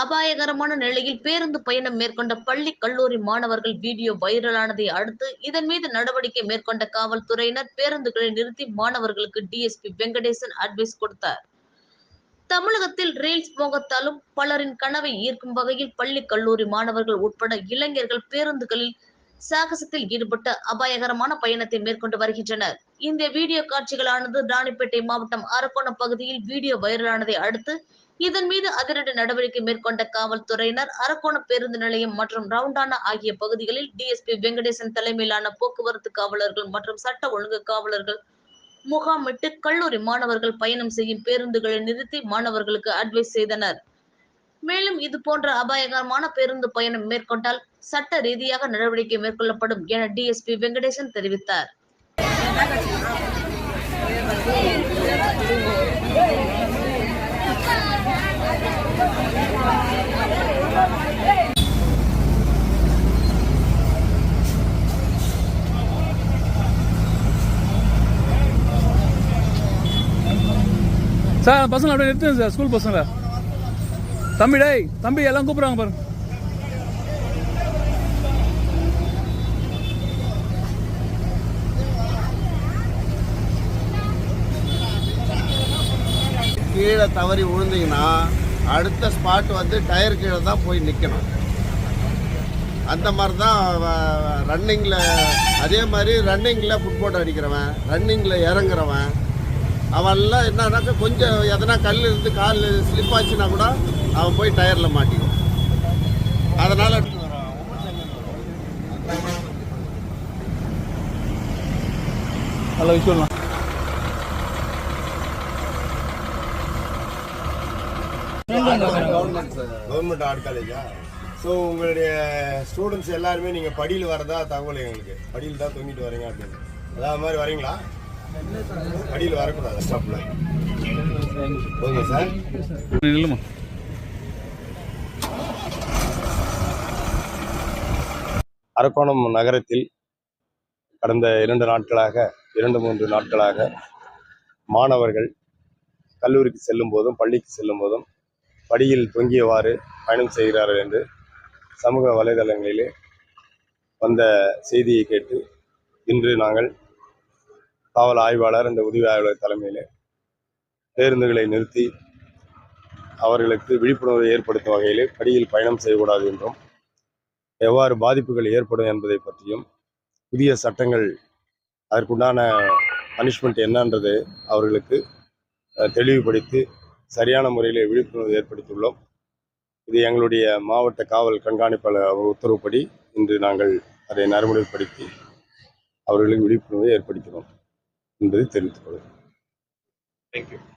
அபாயகரமான நிலையில் பேருந்து பயணம் மேற்கொண்ட பள்ளி கல்லூரி மாணவர்கள் வீடியோ வைரலானதை அடுத்து இதன் மீது நடவடிக்கை மேற்கொண்ட காவல்துறையினர் பேருந்துகளை நிறுத்தி மாணவர்களுக்கு டிஎஸ்பி வெங்கடேசன் அட்வைஸ் கொடுத்தார். தமிழகத்தில் ரீல்ஸ் மோகத்தாலும் பலரின் கனவை ஈர்க்கும் வகையில் பள்ளி கல்லூரி மாணவர்கள் உட்பட இளைஞர்கள் பேருந்துகளில் சாகசத்தில் ஈடுபட்டு அபாயகரமான பயணத்தை மேற்கொண்டு வருகின்றனர். இந்த வீடியோ காட்சிகளானது ராணிப்பேட்டை மாவட்டம் அரக்கோணம் பகுதியில் வீடியோ வைரலானதை அடுத்து இதன் மீது அதிரடி நடவடிக்கை மேற்கொண்ட காவல்துறையினர் அரக்கோணம் பேருந்து நிலையம் மற்றும் ரவுண்டானா ஆகிய பகுதிகளில் டிஎஸ்பி வெங்கடேசன் தலைமையிலான போக்குவரத்து காவலர்கள் மற்றும் சட்ட ஒழுங்கு காவலர்கள் முகாமிட்டு கல்லூரி மாணவர்கள் பயணம் செய்யும் பேருந்துகளை நிறுத்தி மாணவர்களுக்கு அட்வைஸ் செய்தனர். மேலும் இது போன்ற அபாயகரமான பேருந்து பயணம் மேற்கொண்டால் சட்ட ரீதியாக நடவடிக்கை மேற்கொள்ளப்படும் என டிஎஸ்பி வெங்கடேசன் தெரிவித்தார். சார் பசங்க அப்படியே நிறுத்துங்க சார் ஸ்கூல் பசங்க தம்பி டேய் தம்பி எல்லாம் கூப்பிடுறாங்க பாருங்க கீழே தவறி விழுந்தீங்கன்னா அடுத்த ஸ்பாட் வந்து டயர் கீழே தான் போய் நிற்கணும் அந்த மாதிரி தான் ரன்னிங்கில் அதே மாதிரி ரன்னிங்கில் ஃபுட்போட் அடிக்கிறவன் ரன்னிங்கில் இறங்குறவன் அவன்லாம் என்னன்னாக்கா கொஞ்சம் எதனா கல் இருந்து கால் ஸ்லிப் ஆச்சுன்னா கூட அவன் போய் டயரில் மாட்டிக்கும் அதனால் நல்ல விஷயம் கவர்மெண்ட் ஆர்ட் காலேஜா ஸோ உங்களுடைய ஸ்டூடெண்ட்ஸ் எல்லாருமே நீங்கள் படியில் வரதா தகவல் எங்களுக்கு? படியில் தான் தொங்கிட்டு வரீங்க அப்படின்னு. அதாவது மாதிரி வரீங்களா? படியில் வரக்கூடாது ஸ்டாப்பில் ஓகே சார் இல்லைம்மா அரக்கோணம் நகரத்தில் கடந்த இரண்டு நாட்களாக இரண்டு மூன்று நாட்களாக மாணவர்கள் கல்லூரிக்கு செல்லும் போதும் பள்ளிக்கு செல்லும் போதும் படியில் தொங்கியவாறு பயணம் செய்கிறார்கள் என்று சமூக வலைதளங்களிலே வந்த செய்தியை கேட்டு இன்று நாங்கள் காவல் ஆய்வாளர் இந்த உதவி ஆய்வாளர் தலைமையில் பேருந்துகளை நிறுத்தி அவர்களுக்கு விழிப்புணர்வை ஏற்படுத்தும் வகையிலே படியில் பயணம் செய்யக்கூடாது என்றும் எவ்வாறு பாதிப்புகள் ஏற்படும் என்பதை பற்றியும் புதிய சட்டங்கள் அதற்குண்டான பனிஷ்மெண்ட் என்னன்றது அவர்களுக்கு தெளிவுபடுத்தி சரியான முறையில் விழிப்புணர்வு ஏற்படுத்தியுள்ளோம். இது எங்களுடைய மாவட்ட காவல் கண்காணிப்பாளர் அவர் உத்தரவுப்படி இன்று நாங்கள் அதை நடைமுறைப்படுத்தி அவர்களுக்கு விழிப்புணர்வை ஏற்படுத்தினோம். என்பதை தெரிவித்துக் கொள்கிறேன் தேங்க்யூ